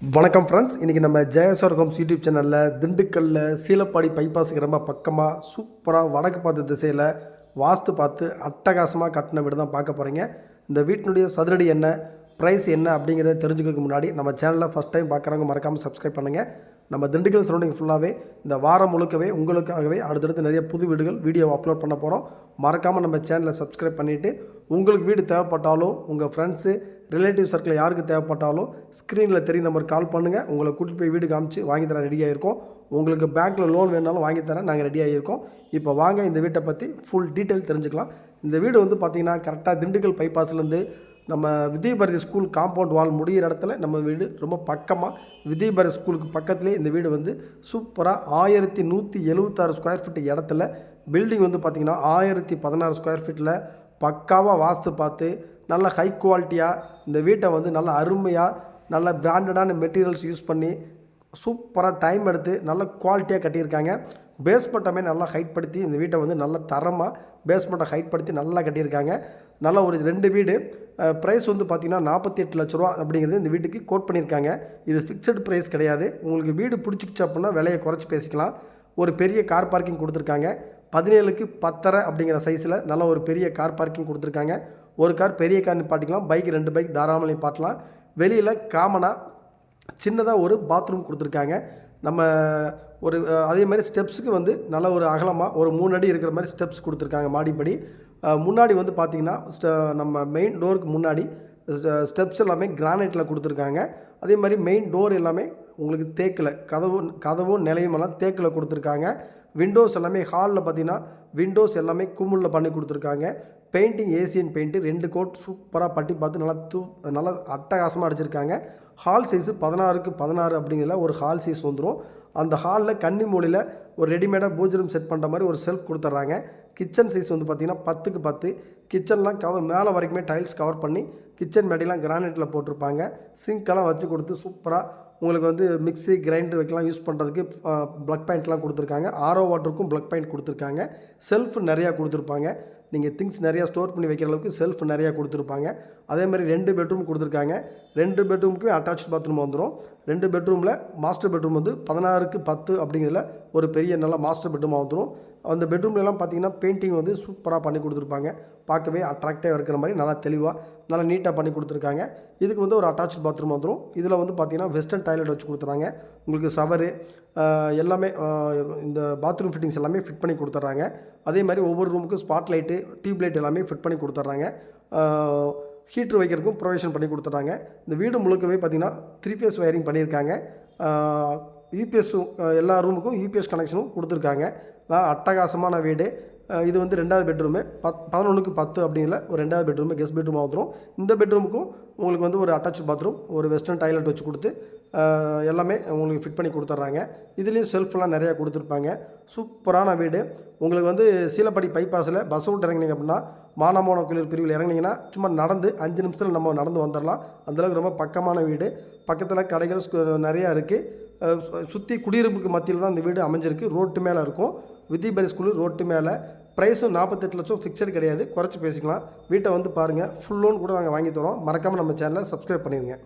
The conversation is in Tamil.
வணக்கம் ஃப்ரெண்ட்ஸ் இன்றைக்கி நம்ம ஜெயஸ்வர் ஹோம்ஸ் யூடியூப் சேனலில் திண்டுக்கல்லில் சீலப்பாடி பைபாஸுக்கு ரொம்ப பக்கமாக சூப்பராக வடக்கு பார்த்த திசையில் வாஸ்து பார்த்து அட்டகாசமாக கட்டின வீடு தான் பார்க்க போகிறீங்க இந்த வீட்டினுடைய சதுரடி என்ன ப்ரைஸ் என்ன அப்படிங்கிறத தெரிஞ்சுக்கிறதுக்கு முன்னாடி நம்ம சேனலில் ஃபஸ்ட் டைம் பார்க்குறவங்க மறக்காமல் சப்ஸ்கிரைப் பண்ணுங்கள் நம்ம திண்டுக்கல் சரௌண்டிங் ஃபுல்லாகவே இந்த வாரம் முழுக்கவே உங்களுக்காகவே அடுத்தடுத்து நிறைய புது வீடுகள் வீடியோ அப்லோட் பண்ண போகிறோம் மறக்காமல் நம்ம சேனலை சப்ஸ்கிரைப் பண்ணிவிட்டு உங்களுக்கு வீடு தேவைப்பட்டாலும் உங்கள் ஃப்ரெண்ட்ஸு ரிலேட்டிவ் சர்க்கிள் யாருக்கு தேவைப்பட்டாலும் ஸ்க்ரீனில் தெரிய நம்பர் கால் பண்ணுங்கள் உங்களை கூட்டிகிட்டு போய் வீடு காமிச்சு வாங்கி தர ரெடியாக இருக்கோம் உங்களுக்கு பேங்க்கில் லோன் வேணாலும் வாங்கி தரேன் நாங்கள் ரெடியாக இருக்கோம் இப்போ வாங்க இந்த வீட்டை பற்றி ஃபுல் டீட்டெயில் தெரிஞ்சுக்கலாம். இந்த வீடு வந்து பார்த்திங்கன்னா கரெக்டாக திண்டுக்கல் பைபாஸ்லேருந்து நம்ம விஜயபாரதி ஸ்கூல் காம்பவுண்ட் வால் முடிகிற இடத்துல நம்ம வீடு ரொம்ப பக்கமாக விஜயபாரதி ஸ்கூலுக்கு பக்கத்துலேயே இந்த வீடு வந்து சூப்பராக ஆயிரத்தி நூற்றி எழுபத்தாறு ஸ்கொயர் ஃபீட் இடத்துல பில்டிங் வந்து பார்த்திங்கன்னா ஆயிரத்தி பதினாறு ஸ்கொயர் ஃபீட்டில் பக்காவாக வாஸ்து பார்த்து நல்ல ஹை குவாலிட்டியாக இந்த வீட்டை வந்து நல்ல அருமையாக நல்ல பிராண்டடான மெட்டீரியல்ஸ் யூஸ் பண்ணி சூப்பராக டைம் எடுத்து நல்ல குவாலிட்டியாக கட்டியிருக்காங்க. பேஸ்மெண்ட்டமே நல்லா ஹைட் படுத்தி இந்த வீட்டை வந்து நல்ல தரமாக பேஸ்மெண்ட்டை ஹைட் படுத்தி நல்லா கட்டியிருக்காங்க. நல்ல ஒரு ரெண்டு வீடு. ப்ரைஸ் வந்து பார்த்திங்கன்னா நாற்பத்தி எட்டு லட்ச ரூபா அப்படிங்கிறது இந்த வீட்டுக்கு கோட் பண்ணியிருக்காங்க. இது ஃபிக்ஸட் ப்ரைஸ் கிடையாது. உங்களுக்கு வீடு பிடிச்சிக்கிச்சு அப்படின்னா விலையை குறைச்சி பேசிக்கலாம். ஒரு பெரிய கார் பார்க்கிங் கொடுத்துருக்காங்க. பதினேழுக்கு பத்தரை அப்படிங்கிற சைஸில் நல்ல ஒரு பெரிய கார் பார்க்கிங் கொடுத்துருக்காங்க. ஒரு கார் பெரிய கார் நிப்பாட்டிக்கலாம். பைக் ரெண்டு பைக் தாராளமாக நிப்பாட்டலாம். வெளியில் காமனாக சின்னதாக ஒரு பாத்ரூம் கொடுத்துருக்காங்க. நம்ம ஒரு அதே மாதிரி ஸ்டெப்ஸுக்கு வந்து நல்ல ஒரு அகலமாக ஒரு மூணு அடி இருக்கிற மாதிரி ஸ்டெப்ஸ் கொடுத்துருக்காங்க மாடிப்படி. முன்னாடி வந்து பார்த்திங்கன்னா ஸ்ட- நம்ம மெயின் டோருக்கு முன்னாடி ஸ்டெப்ஸ் எல்லாமே கிரானைட்டில் கொடுத்துருக்காங்க. அதே மாதிரி மெயின் டோர் எல்லாமே உங்களுக்கு தேக்கில் கதவு கதவும் நிலையுமெல்லாம் தேக்கில் கொடுத்துருக்காங்க. விண்டோஸ் எல்லாமே ஹாலில் பார்த்தீங்கன்னா விண்டோஸ் எல்லாமே குமுளில் பண்ணி கொடுத்துருக்காங்க. பெயிண்டிங் ஏசியன் பெயிண்ட்டு ரெண்டு கோட் சூப்பராக பட்டி பார்த்து நல்லா தூ நல்லா அட்டகாசமாக அடிச்சிருக்காங்க. ஹால் சைஸு பதினாறுக்கு பதினாறு அப்படிங்கிற ஒரு ஹால் சைஸ் வந்துடும் அந்த ஹாலில் கன்னி மூலையில் ஒரு ரெடிமேடாக பூஜரம் செட் பண்ணுற மாதிரி ஒரு செல்ஃப் கொடுத்துட்றாங்க. கிச்சன் சைஸ் வந்து பார்த்திங்கன்னா பத்துக்கு பத்து. கிச்சன்லாம் கவர் மேலே வரைக்குமே டைல்ஸ் கவர் பண்ணி கிச்சன் மேடையெல்லாம் கிரானைட்டில் போட்டிருப்பாங்க. சிங்க்கெல்லாம் வச்சு கொடுத்து சூப்பராக உங்களுக்கு வந்து மிக்ஸி கிரைண்டர் வைக்கலாம் யூஸ் பண்ணுறதுக்கு ப்ளக் பாயிண்ட்லாம் கொடுத்துருக்காங்க. ஆரோ வாட்டருக்கும் ப்ளக் பாயிண்ட் கொடுத்துருக்காங்க. செல்ஃப் நிறையா கொடுத்துருப்பாங்க. நீங்கள் திங்ஸ் நிறையா ஸ்டோர் பண்ணி வைக்கிற அளவுக்கு செல்ஃப் நிறையா கொடுத்துருப்பாங்க. அதே மாதிரி ரெண்டு பெட்ரூம் கொடுத்துருக்காங்க. ரெண்டு பெட்ரூமுக்குமே அட்டாச் பாத்ரூம் வந்துடும் ரெண்டு பெட்ரூமில் மாஸ்டர் பெட்ரூம் வந்து பதினாறுக்கு பத்து அப்படிங்கிறதுல ஒரு பெரிய நல்ல மாஸ்டர் பெட்ரூமாக வந்துடும் அந்த பெட்ரூம்லலாம் பார்த்தீங்கன்னா பெயிண்டிங் வந்து சூப்பராக பண்ணி கொடுத்துருப்பாங்க. பார்க்கவே அட்ராக்டிவாக இருக்கிற மாதிரி நல்லா தெளிவாக நல்லா நீட்டாக பண்ணி கொடுத்துருக்காங்க. இதுக்கு வந்து ஒரு அட்டாச் பாத்ரூம் வந்துடும் இதில் வந்து பார்த்தீங்கன்னா வெஸ்டர்ன் டாய்லெட் வச்சு கொடுத்துறாங்க. உங்களுக்கு ஷவரு எல்லாமே இந்த பாத்ரூம் ஃபிட்டிங்ஸ் எல்லாமே ஃபிட் பண்ணி கொடுத்துட்றாங்க. அதே மாதிரி ஒவ்வொரு ரூமுக்கும் ஸ்பாட் லைட்டு டியூப் லைட் எல்லாமே ஃபிட் பண்ணி கொடுத்துட்றாங்க. ஹீட்ரு வைக்கிறதுக்கும் ப்ரொவிஷன் பண்ணி கொடுத்துட்றாங்க. இந்த வீடு முழுக்கவே பார்த்தீங்கன்னா த்ரீ பேஸ் ஒயரிங் பண்ணியிருக்காங்க. யூபிஎஸ்ஸும் எல்லா ரூமுக்கும் யூபிஎஸ் கனெக்ஷனும் கொடுத்துருக்காங்க. அட்டகாசமான வீடு. இது வந்து ரெண்டாவது பெட்ரூமு பத் பதினொன்றுக்கு பத்து அப்படிங்கிற ஒரு ரெண்டாவது பெட்ரூமு கெஸ்ட் பெட்ரூமாக வந்துடும் இந்த பெட்ரூமுக்கும் உங்களுக்கு வந்து ஒரு அட்டாச் பாத்ரூம் ஒரு வெஸ்டர்ன் டாய்லெட் வச்சு கொடுத்து எல்லாமே உங்களுக்கு ஃபிட் பண்ணி கொடுத்துட்றாங்க. இதுலேயும் செல்ஃப்லாம் நிறையா கொடுத்துருப்பாங்க. சூப்பரான வீடு. உங்களுக்கு வந்து சீலப்படி பைபாஸில் பஸ் விட்டு இறங்கினீங்க அப்படின்னா மானமோன கோயில் பிரிவில் இறங்குனீங்கன்னா சும்மா நடந்து அஞ்சு நிமிஷத்தில் நம்ம நடந்து வந்துடலாம் அந்தளவுக்கு ரொம்ப பக்கமான வீடு. பக்கத்தில் கடைகள் நிறையா இருக்குது சுற்றி குடியிருப்புக்கு மத்தியில் தான் இந்த வீடு அமைஞ்சிருக்கு. ரோட்டு மேலே இருக்கும். வித்திபரி ஸ்கூலு ரோட்டு மேலே. ப்ரைஸும் நாற்பத்தெட்டு லட்சம் ஃபிக்ஸட் கிடையாது. குறைச்சி பேசிக்கலாம். வீட்டை வந்து பாருங்கள் ஃபுல் லோன் கூட நாங்கள் வாங்கி தரோம். மறக்காமல் நம்ம சேனலை சப்ஸ்கிரைப் பண்ணிடுங்க